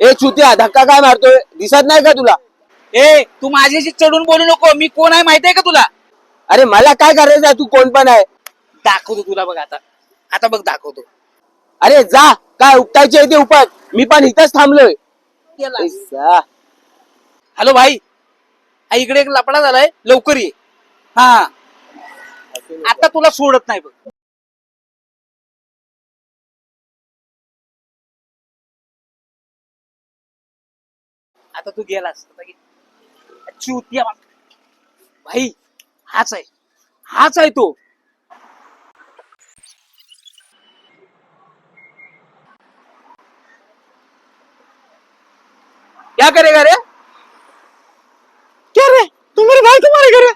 ए चुत्या धक्का काय मारतोय? दिसत नाही का तुला? ए तू माझ्याशी चढून बोलू नको. मी कोण आहे माहिती आहे का तुला? अरे मला काय करायचं आहे? तू कोण पण आहे. दाखवतो तुला बघ आता. आता बघ दाखवतो. अरे जा. काय उपटायचे ते उपट. मी पण इथंच थांबलोय. ए, जा. हॅलो भाई. हा इकडे एक लपडा झालाय. लवकर ये. हा. आता तुला सोडत नाही बघ. आता तू गेलास चुतिया भाई हाच आहे. हाच आहे तो. क्या करेगा रे क्या रे? तुम मेरे भाई तुम्हारे घर.